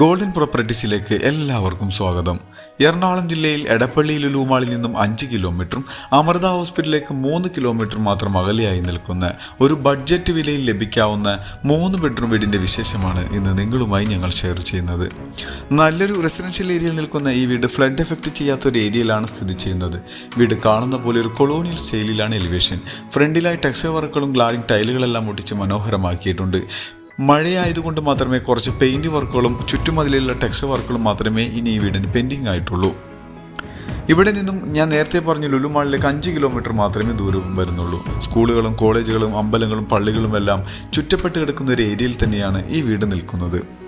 Golden പ്രോപ്പർട്ടീസിലേക്ക് എല്ലാവർക്കും സ്വാഗതം. എറണാകുളം ജില്ലയിൽ എടപ്പള്ളി ലുലുമാളിൽ നിന്നും അഞ്ച് കിലോമീറ്ററും അമൃത ഹോസ്പിറ്റലിലേക്ക് മൂന്ന് കിലോമീറ്റർ മാത്രം അകലെയായി നിൽക്കുന്ന ഒരു ബഡ്ജറ്റ് വിലയിൽ ലഭിക്കാവുന്ന മൂന്ന് ബെഡ്റൂം വീടിന്റെ വിശേഷമാണ് ഇന്ന് നിങ്ങളുമായി ഞങ്ങൾ ഷെയർ ചെയ്യുന്നത്. നല്ലൊരു റെസിഡൻഷ്യൽ ഏരിയയിൽ നിൽക്കുന്ന ഈ വീട് ഫ്ലഡ് എഫക്റ്റ് ചെയ്യാത്ത ഒരു ഏരിയയിലാണ് സ്ഥിതി ചെയ്യുന്നത്. വീട് കാണുന്ന പോലെ ഒരു കൊളോണിയൽ സ്റ്റൈലിലാണ് എലിവേഷൻ. ഫ്രണ്ടിലായി ടെക്സ്റ്റർ വർക്കുകളും ഗ്ലാഡിംഗ് ടൈലുകളെല്ലാം ഒട്ടിച്ച് മനോഹരമാക്കിയിട്ടുണ്ട്. മഴയായതുകൊണ്ട് മാത്രമേ കുറച്ച് പെയിന്റ് വർക്കുകളും ചുറ്റുമതിലുള്ള ടെക്സ്റ്റ് വർക്കുകളും മാത്രമേ ഇനി ഈ വീടിന് പെൻഡിങ് ആയിട്ടുള്ളൂ. ഇവിടെ നിന്നും ഞാൻ നേരത്തെ പറഞ്ഞ ലുലുമാളിലേക്ക് അഞ്ച് കിലോമീറ്റർ മാത്രമേ ദൂരം വരുന്നുള്ളൂ. സ്കൂളുകളും കോളേജുകളും അമ്പലങ്ങളും പള്ളികളും എല്ലാം ചുറ്റപ്പെട്ട് കിടക്കുന്ന ഒരു ഏരിയയിൽ തന്നെയാണ് ഈ വീട് നിൽക്കുന്നത്.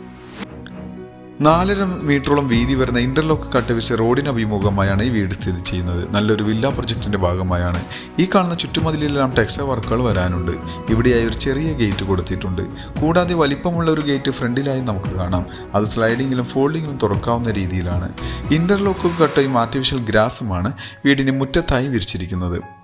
നാലര മീറ്ററോളം വീതി വരുന്ന ഇന്റർലോക്ക് കട്ടുവെച്ച് റോഡിന് അഭിമുഖമായാണ് ഈ വീട് സ്ഥിതി ചെയ്യുന്നത്. നല്ലൊരു വില്ല പ്രൊജക്ടിന്റെ ഭാഗമായാണ്. ഈ കാണുന്ന ചുറ്റുമതിലെല്ലാം ടെക്സ്റ്റൈൽ വർക്കുകൾ വരാനുണ്ട്. ഇവിടെയായി ഒരു ചെറിയ ഗേറ്റ് കൊടുത്തിട്ടുണ്ട്. കൂടാതെ വലിപ്പമുള്ള ഒരു ഗേറ്റ് ഫ്രണ്ടിലായി നമുക്ക് കാണാം. അത് സ്ലൈഡിങ്ങിലും ഫോൾഡിങ്ങിലും തുറക്കാവുന്ന രീതിയിലാണ്. ഇന്റർലോക്ക് കട്ടയും ആർട്ടിഫിഷ്യൽ ഗ്രാസുമാണ് വീടിന് മുറ്റത്തായി വിരിച്ചിരിക്കുന്നത്.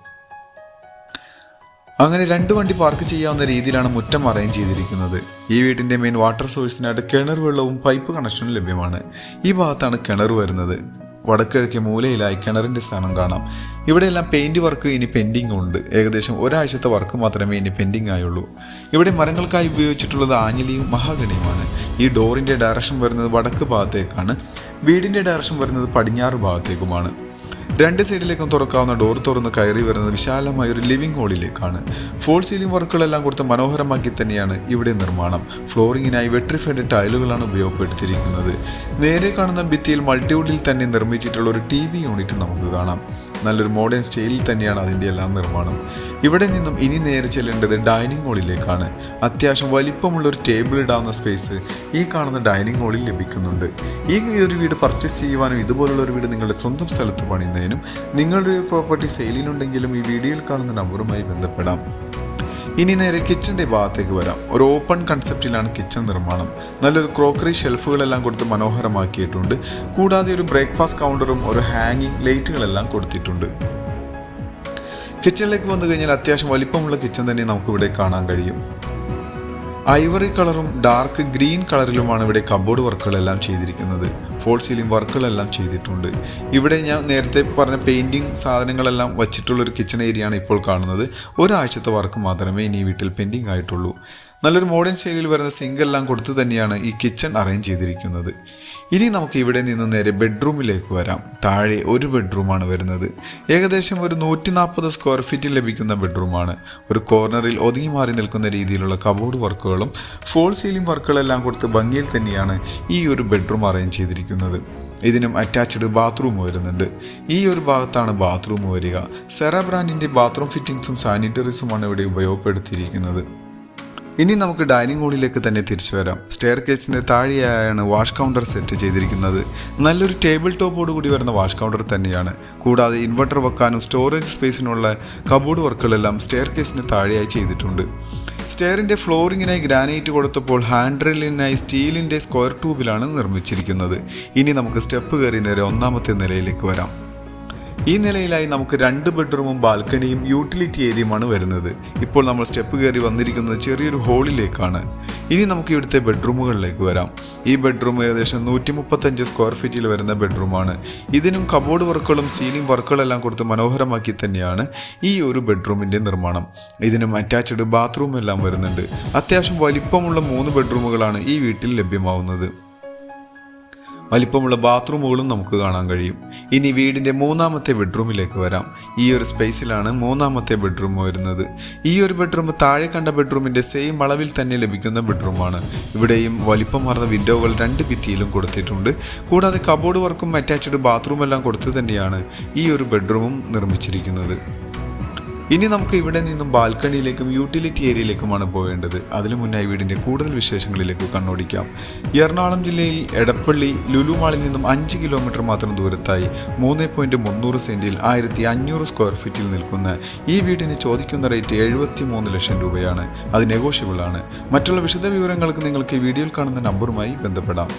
അങ്ങനെ രണ്ട് വണ്ടി പാർക്ക് ചെയ്യാവുന്ന രീതിയിലാണ് മുറ്റം അറേഞ്ച് ചെയ്തിരിക്കുന്നത്. ഈ വീടിന്റെ മെയിൻ വാട്ടർ സോഴ്സിനായിട്ട് കിണർ വെള്ളവും പൈപ്പ് കണക്ഷനും ലഭ്യമാണ്. ഈ ഭാഗത്താണ് കിണർ വരുന്നത്. വടക്കിഴക്കേ മൂലയിലായി കിണറിന്റെ സ്ഥാനം കാണാം. ഇവിടെയെല്ലാം പെയിന്റ് വർക്ക് ഇനി പെൻഡിങ് ഉണ്ട്. ഏകദേശം ഒരാഴ്ചത്തെ വർക്ക് മാത്രമേ ഇനി പെൻഡിങ് ആയുള്ളൂ. ഇവിടെ മരങ്ങൾക്കായി ഉപയോഗിച്ചിട്ടുള്ളത് ആഞ്ഞിലിയും മഹാഗണിയുമാണ്. ഈ ഡോറിന്റെ ഡയറക്ഷൻ വരുന്നത് വടക്ക് ഭാഗത്തേക്കാണ്. വീടിന്റെ ഡയറക്ഷൻ വരുന്നത് പടിഞ്ഞാറ് ഭാഗത്തേക്കുമാണ്. രണ്ട് സൈഡിലേക്കും തുറക്കാവുന്ന ഡോർ തുറന്ന് കയറി വരുന്നത് വിശാലമായ ഒരു ലിവിംഗ് ഹാളിലേക്കാണ് ഫോൾ സീലിംഗ് വർക്കുകളെല്ലാം കൊടുത്ത് മനോഹരമാക്കി തന്നെയാണ് ഇവിടെ നിർമ്മാണം. ഫ്ലോറിങ്ങിനായി വെട്രിഫൈഡ് ടൈലുകളാണ് ഉപയോഗപ്പെടുത്തിയിരിക്കുന്നത്. നേരെ കാണുന്ന ഭിത്തിയിൽ മൾട്ടിവുഡിൽ തന്നെ നിർമ്മിച്ചിട്ടുള്ള ഒരു ടി വി യൂണിറ്റ് നമുക്ക് കാണാം. നല്ലൊരു മോഡേൺ സ്റ്റൈലിൽ തന്നെയാണ് അതിന്റെ എല്ലാം നിർമ്മാണം. ഇവിടെ നിന്നും ഇനി നേരെ ചെല്ലേണ്ടത് ഡൈനിങ് ഹാളിലേക്കാണ് അത്യാവശ്യം വലിപ്പമുള്ള ഒരു ടേബിൾ ഇടാവുന്ന സ്പേസ് ഈ കാണുന്ന ഡൈനിങ് ഹാളിൽ ലഭിക്കുന്നുണ്ട്. ഈ ഒരു വീട് പർച്ചേസ് ചെയ്യുവാനും ഇതുപോലുള്ള ഒരു വീട് നിങ്ങളുടെ സ്വന്തം സ്ഥലത്ത് പണിയുന്നതിനും നിങ്ങളുടെ ഒരു പ്രോപ്പർട്ടി സെയിലിനുണ്ടെങ്കിലും ഈ വീഡിയോയിൽ കാണുന്ന നമ്പറുമായി ബന്ധപ്പെടാം. ഇനി നേരെ കിച്ചന്റെ ഭാഗത്തേക്ക് വരാം. ഒരു ഓപ്പൺ കൺസെപ്റ്റിലാണ് കിച്ചൺ നിർമ്മാണം. നല്ലൊരു ക്രോക്കറി ഷെൽഫുകളെല്ലാം കൊടുത്ത് മനോഹരമാക്കിയിട്ടുണ്ട്. കൂടാതെ ഒരു ബ്രേക്ക്ഫാസ്റ്റ് കൗണ്ടറും ഒരു ഹാങ്ങിങ് ലൈറ്റുകളെല്ലാം കൊടുത്തിട്ടുണ്ട്. കിച്ചണിലേക്ക് വന്നു കഴിഞ്ഞാൽ അത്യാവശ്യം വലിപ്പമുള്ള കിച്ചൺ തന്നെ നമുക്ക് ഇവിടെ കാണാൻ കഴിയും. ഐവറി കളറും ഡാർക്ക് ഗ്രീൻ കളറിലുമാണ് ഇവിടെ കബോർഡ് വർക്കുകളെല്ലാം ചെയ്തിരിക്കുന്നത്. ഫോൾ സീലിംഗ് വർക്കുകളെല്ലാം ചെയ്തിട്ടുണ്ട്. ഇവിടെ ഞാൻ നേരത്തെ പറഞ്ഞ പെയിന്റിങ് സാധനങ്ങളെല്ലാം വച്ചിട്ടുള്ളൊരു കിച്ചൺ ഏരിയയാണ് ഇപ്പോൾ കാണുന്നത്. ഒരാഴ്ചത്തെ വർക്ക് മാത്രമേ ഇനി വീട്ടിൽ പെൻഡിങ് ആയിട്ടുള്ളൂ. നല്ലൊരു മോഡേൺ ശൈലിയിൽ വരുന്ന സിങ്ക് എല്ലാം കൊടുത്ത് തന്നെയാണ് ഈ കിച്ചൺ അറേഞ്ച് ചെയ്തിരിക്കുന്നത്. ഇനി നമുക്ക് ഇവിടെ നിന്ന് നേരെ ബെഡ്റൂമിലേക്ക് വരാം. താഴെ ഒരു ബെഡ്റൂമാണ് വരുന്നത്. ഏകദേശം ഒരു നൂറ്റി നാൽപ്പത് സ്ക്വയർ ഫീറ്റിൽ ലഭിക്കുന്ന ബെഡ്റൂമാണ് ഒരു കോർണറിൽ ഒതുങ്ങി മാറി നിൽക്കുന്ന രീതിയിലുള്ള കബോർഡ് വർക്കുകളും ഫോൾ സീലിംഗ് വർക്കുകളെല്ലാം കൊടുത്ത് ഭംഗിയിൽ തന്നെയാണ് ഈ ഒരു ബെഡ്റൂം അറേഞ്ച് ചെയ്തിരിക്കുന്നത്. ഇതിനും അറ്റാച്ച്ഡ് ബാത്റൂം വരുന്നുണ്ട്. ഈ ഒരു ഭാഗത്താണ് ബാത്റൂം വരിക. സെറ ബ്രാൻഡിന്റെ ബാത്റൂം ഫിറ്റിംഗ്സും സാനിറ്ററീസുമാണ് ഇവിടെ ഉപയോഗപ്പെടുത്തിയിരിക്കുന്നത്. ഇനി നമുക്ക് ഡൈനിങ് ഹാളിലേക്ക് തന്നെ തിരിച്ചു വരാം. സ്റ്റെയർ കേച്ചിന്റെ താഴെയായാണ് വാഷ് കൗണ്ടർ സെറ്റ് ചെയ്തിരിക്കുന്നത്. നല്ലൊരു ടേബിൾ ടോപ്പോട് കൂടി വരുന്ന വാഷ് കൗണ്ടർ തന്നെയാണ്. കൂടാതെ ഇൻവെർട്ടർ വെക്കാനും സ്റ്റോറേജ് സ്പേസിനുള്ള കബോർഡ് വർക്കുകളെല്ലാം സ്റ്റെയർ കേസിന് താഴെയായി ചെയ്തിട്ടുണ്ട്. സ്റ്റെയറിന്റെ ഫ്ലോറിങ്ങിനായി ഗ്രാനൈറ്റ് കൊടുത്തപ്പോൾ ഹാൻഡ് റെയിലിനായി സ്റ്റീലിന്റെ സ്ക്വയർ ട്യൂബിലാണ് നിർമ്മിച്ചിരിക്കുന്നത്. ഇനി നമുക്ക് സ്റ്റെപ്പ് കയറി നേരെ ഒന്നാമത്തെ നിലയിലേക്ക് വരാം. ഈ നിലയിലായി നമുക്ക് രണ്ട് ബെഡ്റൂമും ബാൽക്കണിയും യൂട്ടിലിറ്റി ഏരിയയുമാണ് വരുന്നത്. ഇപ്പോൾ നമ്മൾ സ്റ്റെപ്പ് കയറി വന്നിരിക്കുന്നത് ചെറിയൊരു ഹോളിലേക്കാണ്. ഇനി നമുക്ക് ഇവിടുത്തെ ബെഡ്റൂമുകളിലേക്ക് വരാം. ഈ ബെഡ്റൂം ഏകദേശം നൂറ്റി മുപ്പത്തഞ്ച് സ്ക്വയർ ഫീറ്റിൽ വരുന്ന ബെഡ്റൂമാണ്. ഇതിനും കബോർഡ് വർക്കുകളും സീലിംഗ് വർക്കുകളെല്ലാം കൊടുത്ത് മനോഹരമാക്കി തന്നെയാണ് ഈ ഒരു ബെഡ്റൂമിന്റെ നിർമ്മാണം. ഇതിനും അറ്റാച്ച്ഡ് ബാത്റൂം എല്ലാം വരുന്നുണ്ട്. അത്യാവശ്യം വലിപ്പമുള്ള മൂന്ന് ബെഡ്റൂമുകളാണ് ഈ വീട്ടിൽ ലഭ്യമാവുന്നത്. വലിപ്പമുള്ള ബാത്റൂമുകളും നമുക്ക് കാണാൻ കഴിയും. ഇനി വീടിന്റെ മൂന്നാമത്തെ ബെഡ്റൂമിലേക്ക് വരാം. ഈ ഒരു സ്പേസിലാണ് മൂന്നാമത്തെ ബെഡ്റൂം വരുന്നത്. ഈ ഒരു ബെഡ്റൂം താഴെ കണ്ട ബെഡ്റൂമിന്റെ സെയിം അളവിൽ തന്നെ ലഭിക്കുന്ന ബെഡ്റൂമാണ്. ഇവിടെയും വലിപ്പമാർന്ന വിൻഡോകൾ രണ്ട് ഭിത്തിയിലും കൊടുത്തിട്ടുണ്ട്. കൂടാതെ കബോർഡ് വർക്കും അറ്റാച്ച്ഡ് ബാത്റൂമെല്ലാം കൊടുത്ത് തന്നെയാണ് ഈ ഒരു ബെഡ്റൂമും നിർമ്മിച്ചിരിക്കുന്നത്. ഇനി നമുക്ക് ഇവിടെ നിന്നും ബാൽക്കണിയിലേക്കും യൂട്ടിലിറ്റി ഏരിയയിലേക്കുമാണ് പോകേണ്ടത് അതിനു മുന്നായി വീടിന്റെ കൂടുതൽ വിശേഷങ്ങളിലേക്ക് കണ്ണോടിക്കാം. എറണാകുളം ജില്ലയിൽ എടപ്പള്ളി ലുലുമാളിൽ നിന്നും അഞ്ച് കിലോമീറ്റർ മാത്രം ദൂരത്തായി മൂന്ന് പോയിന്റ് മുന്നൂറ് സെന്റിൽ ആയിരത്തി അഞ്ഞൂറ് സ്ക്വയർ ഫീറ്റിൽ നിൽക്കുന്ന ഈ വീടിന് ചോദിക്കുന്ന റേറ്റ് എഴുപത്തി മൂന്ന് ലക്ഷം രൂപയാണ്. അത് നെഗോഷ്യബിൾ ആണ് മറ്റുള്ള വിശദ വിവരങ്ങൾക്ക് നിങ്ങൾക്ക് വീഡിയോയിൽ കാണുന്ന നമ്പറുമായി ബന്ധപ്പെടാം.